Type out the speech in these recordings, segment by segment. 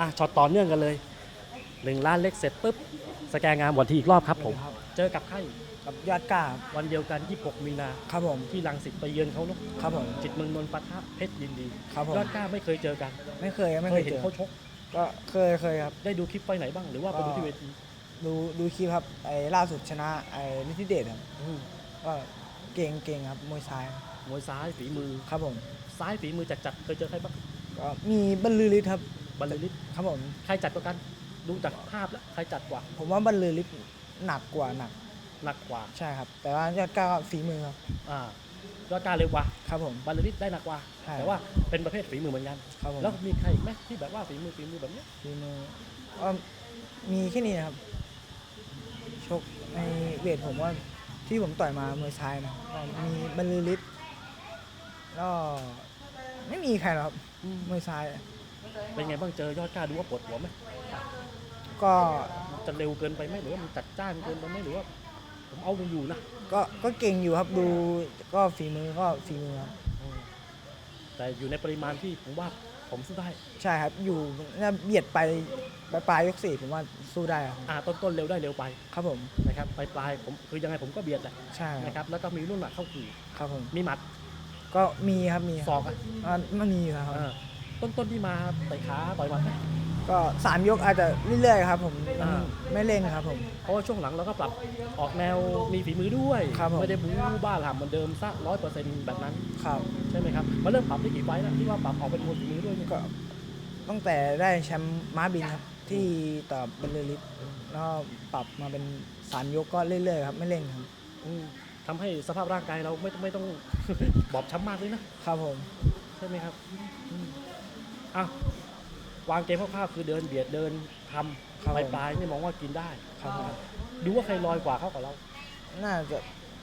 อะช็อตต่อเนื่องกันเลยหนึ่งล้านเล็กเสร็จปุ๊บสแกนงานวันที่อีกรอบครับผมครับเจอกับใครกับยอดกล้าครับวันเดียวกัน 26 มีนาครับผมที่ลังสิตไปเยือนเขาเนอะครับผม จิตเมืองนนท์ปะทะเพชรยินดีครับผม ยอดกล้าไม่เคยเจอกันไม่เคยไม่เคเคยยเห็นเจอเขาชก ก็เคยเคยครับ ได้ดูคลิปไฟไหนบ้างหรือว่าไปดูที่เวทีดูดูคลิปครับไอ้ล่าสุดชนะไอ้นิติเดชครับอืมก็เก่งเก่งครับมวยซ้ายมวยซ้ายฝีมือ ครับผม ซ้ายฝีมือจัดจัดๆเคยเจอใครบ้างก็มีบรรลือฤทธิ์ครับ บรรลือฤทธิ์ครับผมใครจัดกว่ากันดูจากภาพแล้วใครจัดกว่าผมว่าบรรลือฤทธิ์หนักกว่าหนักหนักกว่าใช่ครับ แต่ว่ายอดกล้าก็ฝีมือครับอ่ายอดกล้าเร็วกว่าครับผมบรรลือฤทธิ์ได้หนักกว่า ใช่แต่ว่าเป็นประเภทฝีมือเหมือนกัน ครับผมแล้วมีใครอีกไหมที่แบบว่าฝีมือฝีมือแบบเนี้ยฝีมือก็มีแค่นี้นะครับ ชกในเวทผมว่าที่ผมต่อยมามวยซ้ายนะก็มีบรรลือฤทธิ์แล้วไม่มีใครหรอกครับมวยซ้าย เป็นไงบ้างเจอยอดกล้าดูว่าปวดหัวไหมก็จะเร็วเกินไปไหมหรือว่ามันจัดจ้านเกินไปไหมหรือว่า ผมเอามันอยู่นะก็ก็เก่งอยู่ครับดูก็ฝีมือก็ฝีมือครับอืมแต่อยู่ในปริมาณที่ผมว่าผมสู้ได้ใช่ครับอยู่น่าเบียดไปปลายปลายยกสี่ผมว่าสู้ได้ครับอ่าต้นต้นๆเร็วได้เร็วไปครับผมนะครับปลายปลายๆผมคือยังไงผมก็เบียดแหละใช่คนะครับรับแล้วก็มีรุ่นหนักเข้าขี่ครับผมมีหมัดก็มีครับมีศอกอะอ่ามันมีอยู่ครับอ่า ต้นต้นๆที่มาเตะขาต่อยหมัดไหม ก็สามยกอาจจะเรื่อยๆครับผมอ่า ไม่เร่งครับผม เพราะว่าช่วงหลังเราก็ปรับออกแนวมีฝีมือด้วย ครับผม ไม่ได้บู๊บ้าหลามเหมือนเดิมซะร้อยเปอร์เซ็นต์แบบนั้นครับ ใช่ไหมครับมาเริ่มปรับได้กี่ไฟล์แล้วที่ว่าปรับออกเป็นมวยฝีมือด้วยเนี่ยก็ตั้งแต่ได้แชมป์ม้าบินครับ ที่ต่อบรรลือฤทธิ์แล้วปรับมาเป็นสามยกก็เรื่อยๆครับไม่เร่งครับ อืมทำให้สภาพร่างกายเราไม่ไม่ต้อง บอบช้ำมากเลยนะครับผม ใช่ไหมครับ อืมอ้าววางเกมคร่าวๆคือเดินเบียดเดินทครับำผมปลายปลายๆนี่มองว่ากินได้ครับผมดูว่าใครลอยกว่าเขากับเราน่าจะ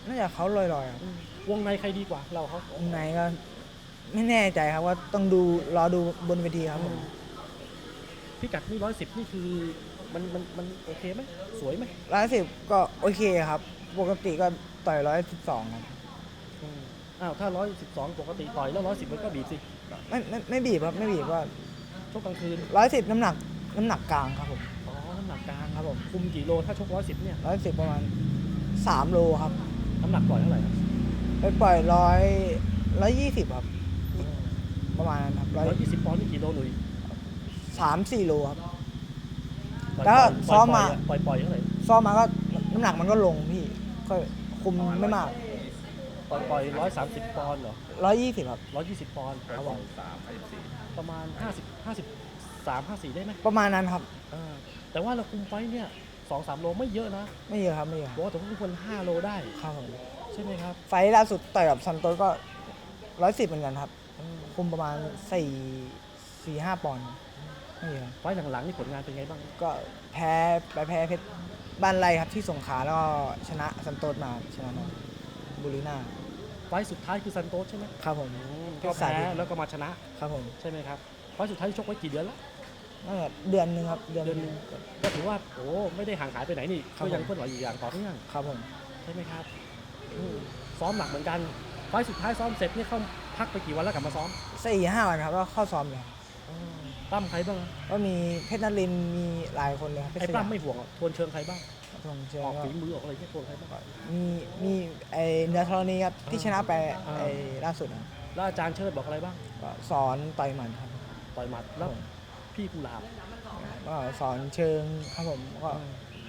น่าจะเขาลอยๆครับอืมวงในใครดีกว่าเราเขาไหนก็ไม่แน่ใจครับว่าต้องดูรอดูบนเวทีครับผมพิกัดนี่ร้อยสิบนี่คือมันมันมันโอเคไหมสวยไหมร้อยสิบก็โอเคครับ ปกติก็ต่อยร้อยสิบสองครับ อืม อ้าวถ้าร้อยสิบสองปกติต่อยแล้วร้อยสิบมันก็บีบสิไม่ไม่ไม่บีบครับไม่บีบว่าชกกลางคืน ร้อยสิบน้ำหนักน้ำหนักกลางครับผมอ๋อน้ำหนักกลางครับผมคุมกี่โลถ้าชกร้อยสิบเนี่ย ร้อยสิบประมาณสามโลครับน้ำหนักปล่อยเท่าไหร่ครับไปปล่อยร้อยร้อยยี่สิบครับประมาณนั้นครับร้อยร้อยยี่สิบปอนด์นี่กี่โลหนุ่ยสามสี่โลครับปอยแล้วปยซ้อมมา ปล่อยปล่อยเท่าไหร่ซ้อมมาก็น้ำหนักมันก็ลงพี่ก็คุมไม่มาก ปล่อยปล่อยร้อยสามสิบปอนด์เหรอร้อยยี่สิบครับ ร้อยยี่สิบปอนด์ครับผมประมาณห้าสิบห้าสิบสามห้าสี่ได้ไหมประมาณนั้นครับ เออแต่ว่าเราคุมไฟท์เนี่ยสองสามโลไม่เยอะนะไม่เยอะครับไม่เยอะบอกว่าแต่ว่าทุกคนห้าโลได้ ครับผมใช่ไหมครับไฟล์ล่าสุดต่อยกับซันโตสก็ร้อยสิบเหมือนกันครับ เออคุมประมาณสี่สี่ห้าปอนด์ไม่เยอะไฟท์หลังๆนี่ผลงานเป็นไงบ้าง ก็แพ้ไปแพ้เพชรบ้านไรครับที่สงขลาแล้วก็ชนะซันโตสมาชนะนน บุรีนาไฟท์สุดท้ายคือซันโตสใช่ไหมครับผมก็แพ้แล้วก็มาชนะครับผมใช่ไหมครับไฟท์สุดท้ายที่ชกไว้กี่เดือนแล้วน่าจะเดือนหนึ่งครับเดือนเดือนหนึงก็ถือว่าโอ้ไม่ได้ห่างหายไปไหนนี่ครับก็ยังผมเคลื่อนไหวอยู่อย่างต่อเนื่องครับผมใช่ไหมครับอืมซ้อมหนักเหมือนกันไฟล์สุดท้ายซ้อมเสร็จนี่เข้าพักไปกี่วันแล้วกลับมาซ้อมสี่ห้าวันครับแล้วเข้าซ้อมเลย ครับตั้มใครบ้างอะก็มีเพชรนรินทร์มีหลายคนเลยครับเพชรไอ้สตั้ยามมไม่ห่วงอะทวนเชิงใครบ้างทงเชียออกก็ฝีมือออกอะไรเงี้ยทวนใครบ้าง มีมีไอเนื้อธรณีครับที่ชนะไปอ่า ไอล่าสุดครับแล้วอาจารย์เชิดบอกอะไรบ้าง ก็สอนต่อยหมัดครับต่อยหมัดแล้วพี่กุหลาบก็สอนเชิงครับผมก็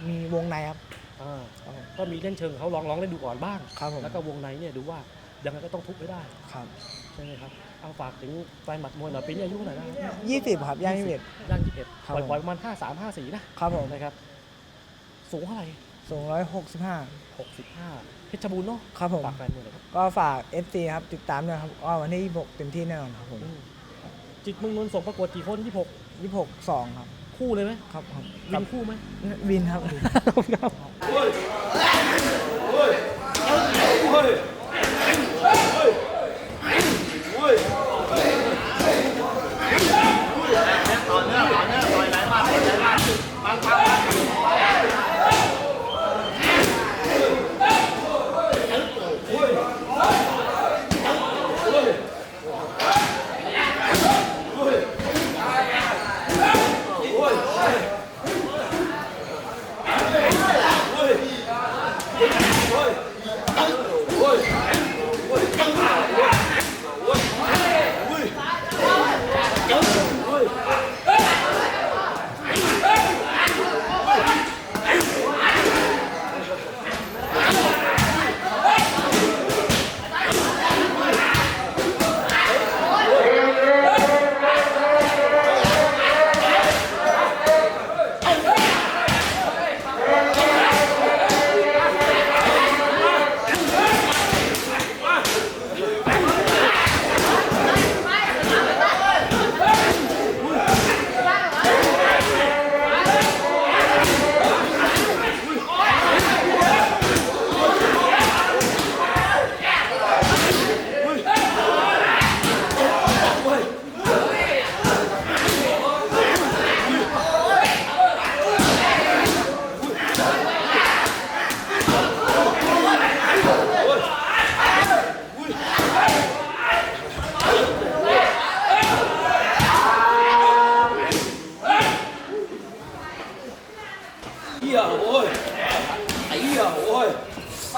มีวงในครับอ่าครับผมก็มีเล่นเชิงเขาลองลองเล่นดูก่อนบ้าง ครับผมแล้วก็วงในเนี่ยดูว่ายังไงก็ต้องทุบให้ได้ ครับ ใช่ไหมครับ เอาฝากถึงแฟนหมัดมวยหน่อยปีนี้อายุเท่าไหร่แล้วครับยี่สิบครับย่างยี่สิบเอ็ดย่างยี่สิบเอ็ดครับปล่อยผม ปล่อยประมาณห้าสามห้าสี่นะครับผมนะครับสูงเท่าไหร่สูงร้อยหกสิบห้าหกสิบห้าเพชรบูรณ์เนาะครับผม ฝากแฟนมวยหน่อยครับก็ฝาก FC ครับ ติดตามด้วยครับก็วันที่ 26 เต็มที่แน่นอนครับผม อืมจิตเมึงนนท์ส่งประกวดกี่คนยี่หก26 2 ครับ คู่เลยไหมครับครับวินคู่ไหม วินครับเ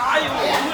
哎呦我